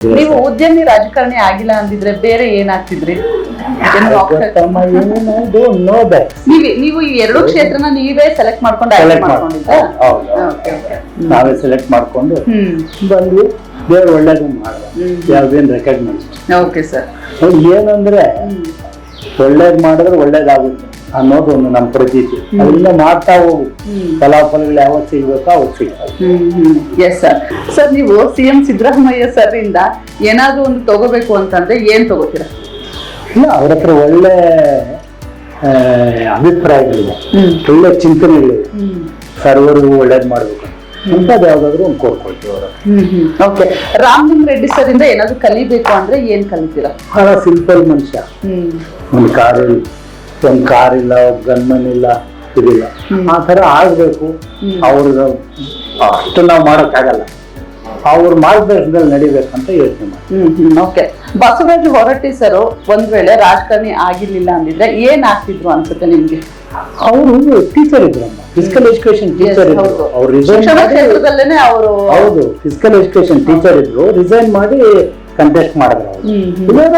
ನೀವು ಉದ್ಯಮಿ ರಾಜಕಾರಣಿ ಆಗಿಲ್ಲ ಅಂದಿದ್ರೆ ಬೇರೆ ಏನಾಗ್ತಿದ್ರಿ? ನೀವೇ ಈ ಎರಡು ಕ್ಷೇತ್ರನ ನೀವೇ ಸೆಲೆಕ್ಟ್ ಮಾಡ್ಕೊಂಡು ನಾವೇ ಸೆಲೆಕ್ಟ್ ಮಾಡ್ಕೊಂಡು ಬಂದು ದೇವ್ರು ಒಳ್ಳೇದು ಮಾಡಿದ ಯಾವ್ದೇನ್ ಯಾವ್ದೇನು ರೆಕಗ್ನೈಸ್ ಓಕೆ ಸರ್ ಏನಂದ್ರೆ ಒಳ್ಳೇದ್ ಮಾಡಿದ್ರೆ ಒಳ್ಳೇದಾಗುತ್ತೆ. ಅನ್ನೋದು ಒಂದು ನಮ್ಮ ಪ್ರತೀತಿ. ಅದರಿಂದ ಮಾಡ್ತಾ ಹೋಗು. ಫಲಾಫಲಗಳು ಯಾವತ್ತು ಸಿಗ್ಬೇಕೋ ಅವತ್ತು ಸಿಗ್ತವೆ. ಎಸ್ ಸರ್ ಸರ್ ನೀವು ಸಿ ಎಂ ಸಿದ್ದರಾಮಯ್ಯ ಸರ್ ಇಂದ ಏನಾದ್ರೂ ಒಂದು ತಗೋಬೇಕು ಅಂತಂದ್ರೆ ಏನ್ ತಗೋತೀರಾ? ಇಲ್ಲ ಅವ್ರ ಹತ್ರ ಒಳ್ಳೆ ಅಭಿಪ್ರಾಯಗಳಿದೆ. ಒಳ್ಳೆ ಚಿಂತನೆಗಳಿದೆ. ಸರ್ವರಿಗೂ ಒಳ್ಳೇದು ಮಾಡಬೇಕು. ಅಂತದ್ ಯಾವ್ದಾದ್ರು ಒಂದು ಕೋರ್ಕೊಳ್ತೀವಿ ಅವರ ಓಕೆ ರಾಮಲಿಂಗ ರೆಡ್ಡಿ ಸರ್ ಇಂದ ಏನಾದ್ರು ಕಲಿಬೇಕು ಅಂದ್ರೆ ಏನ್ ಕಲಿತೀರಾ? ಬಹಳ ಸಿಂಪಲ್ ಮನುಷ್ಯ. ಒಂದು ಕಾರ್ ಇಲ್ಲ ಒಂದು ಕಾರ್ ಇಲ್ಲ ಗನ್ಮನ್ ಇಲ್ಲ ಇದಿಲ್ಲ. ಆ ಥರ ಆಗಬೇಕು. ಅವ್ರ ಅಷ್ಟು ನಾವು ಮಾಡೋಕ್ಕಾಗಲ್ಲ. ಅವ್ರ ಮಾರ್ಗದರ್ಶನದಲ್ಲಿ ನಡಿಬೇಕಂತ ಯೋಚನೆ ಮಾಡಿ hmm okay Basavaraj Horatti sir ಒಂದ್ ವೇಳೆ ರಾಜಕಾರಣಿ ಆಗಿರ್ಲಿಲ್ಲ ಅಂದಿದ್ರೆ ಏನ್ ಆಗ್ತಿದ್ರು ಅನ್ಸುತ್ತೆ ನಿಮ್ಗೆ? ಅವರು ಟೀಚರ್ ಇದ್ರಮ್ಮ ಫಿಸಿಕಲ್ ಎಜುಕೇಶನ್ ಟೀಚರ್ ಇದ್ರು. ಅವ್ರು ರಿಸೈನ್ ಕ್ಷೇತ್ರದಲ್ಲೇನೆ ಅವರು ಹೌದು ಫಿಸಿಕಲ್ ಎಜುಕೇಶನ್ ಟೀಚರ್ ಇದ್ರು. ರಿಸೈನ್ ಮಾಡಿ ಕಂಟೆಸ್ಟ್ ಮಾಡಿದ್ರು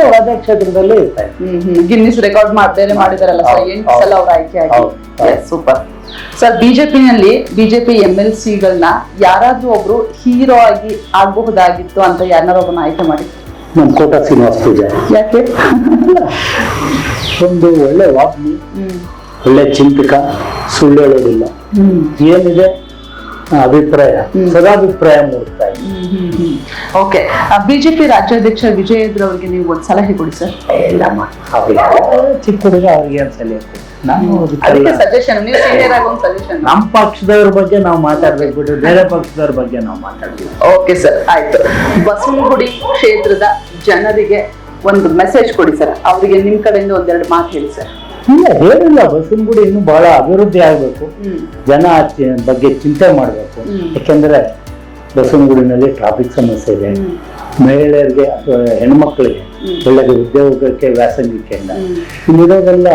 ಇವಾಗ ಕ್ಷೇತ್ರದಲ್ಲೇ ಇರ್ತಾರೆ. ಗಿನ್ನಿಸ್ ರೆಕಾರ್ಡ್ ಮಾಡ್ತೇನೆ ಬೇರೆ ಮಾಡಿದಾರಲ್ಲ ಸರ್ ಎಂಟು. ಸಲ ಅವ್ರ ಆಯ್ಕೆ. ಆಗಿ. ಸೂಪರ್ ಸರ್ ಬಿಜೆಪಿನಲ್ಲಿ ಬಿಜೆಪಿ ಎಂ ಎಲ್ ಸಿಗಳನ್ನ ಯಾರಾದ್ರೂ ಒಬ್ರು ಹೀರೋ ಆಗಿ ಆಗಬಹುದಾಗಿತ್ತು ಅಂತ ಯಾರನ್ನಾರು ಒಬ್ಬನ ಆಯ್ಕೆ ಮಾಡಿ? ನಮ್ಮ ಕೋಟ ಶ್ರೀನಿವಾಸ ಪೂಜಾರಿ. ಯಾಕೆ? ಒಂದು ಒಳ್ಳೆ ವಾಗ್ಮಿ ಒಳ್ಳೆ ಚಿಂತಕ ಸುಳ್ಳು ಹೇಳೋದಿಲ್ಲ. ಹ್ಮ್. ಏನಿದೆ? ಅಭಿಪ್ರಾಯ ಸದಾಭಿಪ್ರಾಯ ಮೂಡ್ತಾ ಇದೆ. ಓಕೆ ಬಿಜೆಪಿ ರಾಜ್ಯಾಧ್ಯಕ್ಷ ವಿಜಯೇಂದ್ರ ಅವರಿಗೆ ನೀವು ಒಂದು ಸಲಹೆ ಕೊಡಿ ಸರ್. ಇಲ್ಲಮ್ಮ ಅವ್ರಿಗೆ ಚಿಕ್ಕ ಹುಡುಗ ಅವ್ರಿಗೆ ಏನ್ ಸಲಹೆ ಕೊಡಿ? ಅದಕ್ಕೆ ಸಜೆಷನ್ ನೀವು ಸೀನಿಯರ್ ಆಗಿ ಒಂದು ಸಜೆಷನ್ ನಮ್ಮ ಪಕ್ಷದವ್ರ ಬಗ್ಗೆ ನಾವು ಮಾತಾಡ್ಬೇಕು ಬಿಟ್ಟು ಬೇರೆ ಪಕ್ಷದವ್ರ ಬಗ್ಗೆ ನಾವು ಮಾತಾಡ್ಬೇಕು ಓಕೆ ಸರ್ ಆಯ್ತು. ಬಸವನಗುಡಿ ಕ್ಷೇತ್ರದ ಜನರಿಗೆ ಒಂದು ಮೆಸೇಜ್ ಕೊಡಿ ಸರ್ ಅವರಿಗೆ ನಿಮ್ ಕಡೆಯಿಂದ ಒಂದೆರಡು ಮಾತು ಹೇಳಿ ಸರ್ ಇಲ್ಲ ಹೇಳಿಲ್ಲ ಬಸವನಗುಡಿ ಇನ್ನೂ ಬಹಳ ಅಭಿವೃದ್ಧಿ ಆಗಬೇಕು. ಜನ ಆ ಚಿ- ಬಗ್ಗೆ ಚಿಂತೆ ಮಾಡಬೇಕು. ಯಾಕೆಂದ್ರೆ ಬಸವನಗುಡಿನಲ್ಲಿ ಟ್ರಾಫಿಕ್ ಸಮಸ್ಯೆ ಇದೆ. ಮಹಿಳೆಯರಿಗೆ ಅಥವಾ ಹೆಣ್ಮಕ್ಳಿಗೆ ಒಳ್ಳೆಯ ಒಳ್ಳೆ ಉದ್ಯೋಗಕ್ಕೆ ವ್ಯಾಸಂಗಕ್ಕೆ ಹ್ಮ್. ಇಲ್ಲಿರೋದೆಲ್ಲ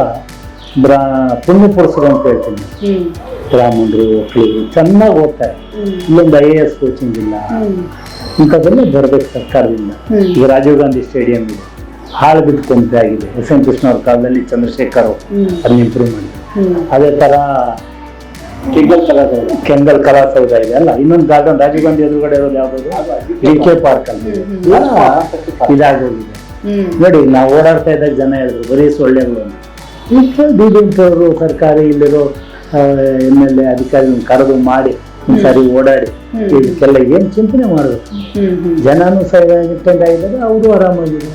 ಬ್ರಾ ಪುಣ್ಯ ಪುರುಷರು ಅಂತ ಹೇಳ್ತೀನಿ. ಹ್ಮ್. ಬ್ರಾಹ್ಮಣರು ಒಕ್ಕಲಿಗರು ಚೆನ್ನಾಗಿ ಓದ್ತಾರೆ. ಇಲ್ಲೊಂದು ಐ ಎ ಎಸ್ ಕೋಚಿಂಗ್ ಇಲ್ಲ. ಇಂಥದ್ದೆಲ್ಲ ಬರಬೇಕು ಸರ್ಕಾರದಿಂದ. ಈಗ ರಾಜೀವ್ ಗಾಂಧಿ ಸ್ಟೇಡಿಯಂ ಇದೆ. ಹಾಳು ಬಿದ್ದುಕೊಂತ ಆಗಿದೆ. ಎಸ್ ಎನ್ ಕೃಷ್ಣ ಅವ್ರ ಕಾಲದಲ್ಲಿ ಚಂದ್ರಶೇಖರ್ ಅವರು. ಅದನ್ನ ಇಂಪ್ರೂವ್ ಮಾಡಿ ಅದೇ ತರ ಕೆಂಗಲ್ ಕಲಾಸೌಧ ಕೆಂಗಲ್ ಕಲಾಸೌಧ ಇದೆ. ಅಲ್ಲ ಇನ್ನೊಂದು ಗಾರ್ಡನ್ ರಾಜೀವ್ ಗಾಂಧಿ ಎದುರುಗಡೆ ಇರೋದು ಯಾವ್ದು ಡಿ ಕೆ ಪಾರ್ಕ್ ಅಲ್ಲಿ. ಇದಾಗೋಗಿದೆ. ನೋಡಿ ನಾವು ಓಡಾಡ್ತಾ ಇದ್ದಾಗ ಜನ ಹೇಳಿದ್ರು ಬರೀ ಸೊಳ್ಳೆಗಳು ಈಗ ಈಗ ಡಿ ಅವರು ಸರ್ಕಾರಿ ಇಲ್ಲಿರೋ ಎಂ ಎಲ್ ಎ ಅಧಿಕಾರಿಗಳನ್ನ ಕರೆದು ಮಾಡಿ ಒಂದ್ಸಾರಿ ಓಡಾಡಿ. ಇದಕ್ಕೆಲ್ಲ ಏನು ಚಿಂತನೆ ಮಾಡಬೇಕು? ಜನನೂ ಸರಿಯಾಗಿ ಅಟೆಂಡ್ ಆಗಿದ್ದಾರೆ ಅವರು ಆರಾಮಾಗಿದ್ದಾರೆ.